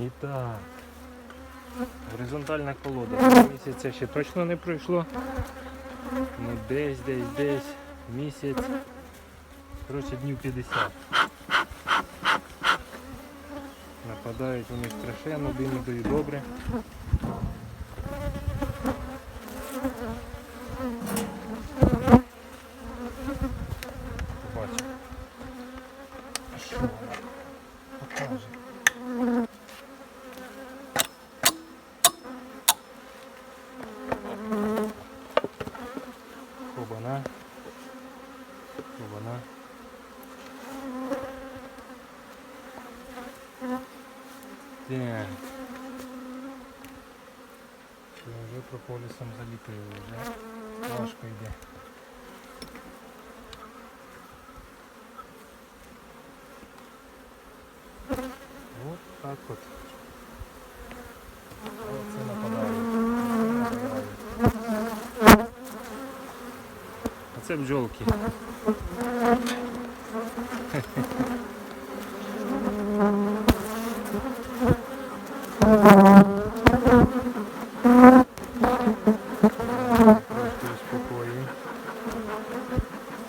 І так. Горизонтальна колода. Місяця ще точно не пройшло. Ну десь, десь, десь місяць. Коротше, днів 50. Нападають вони страшенно, диму дають добре. Побачимо. Що вона Так. Вже прополісом заліпили вже. Важко йде. Вот так от. Оце бджолки. Трошки успокоюю.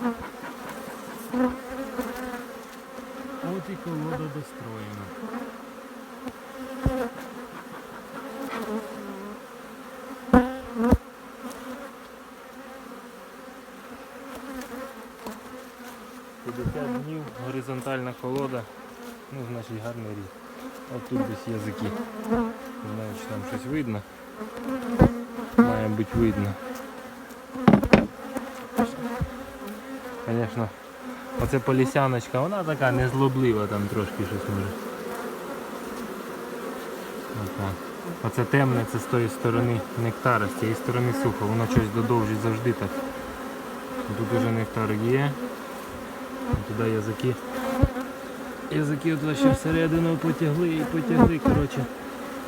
От і колода достроєна. «50 днів, горизонтальна колода, ну значить гарний рік. От тут десь язики. Знаю, чи там щось видно. Має бути видно. Звісно, оце полісяночка, вона така незлоблива там трошки щось може. Отак. Оце темне, це з тої сторони нектара, з цієї сторони сухо, воно щось додовжить завжди так. Тут уже нектар є. Туди язики. Язики от ще всередину потягли і потягли, коротше,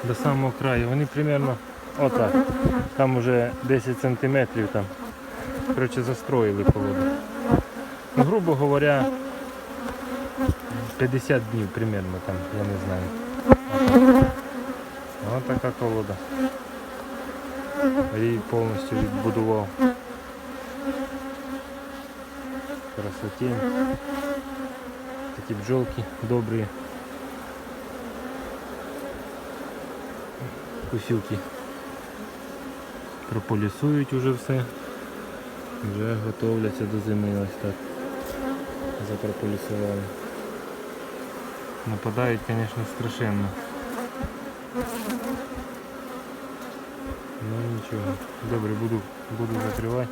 до самого краю. Вони примерно отак. Там уже 10 сантиметрів там. Коротше, застроїли колоду. Ну, грубо говоря, 50 днів примерно там, я не знаю. Ось така колода. Її повністю відбудував. Красотень. Такі бджолки добрі. Кусюки. Прополісують уже все. Вже готовляться до зими ось так. Запрополісували. Нападають, звісно, страшенно. Ну нічого. Добре, буду, буду закривати.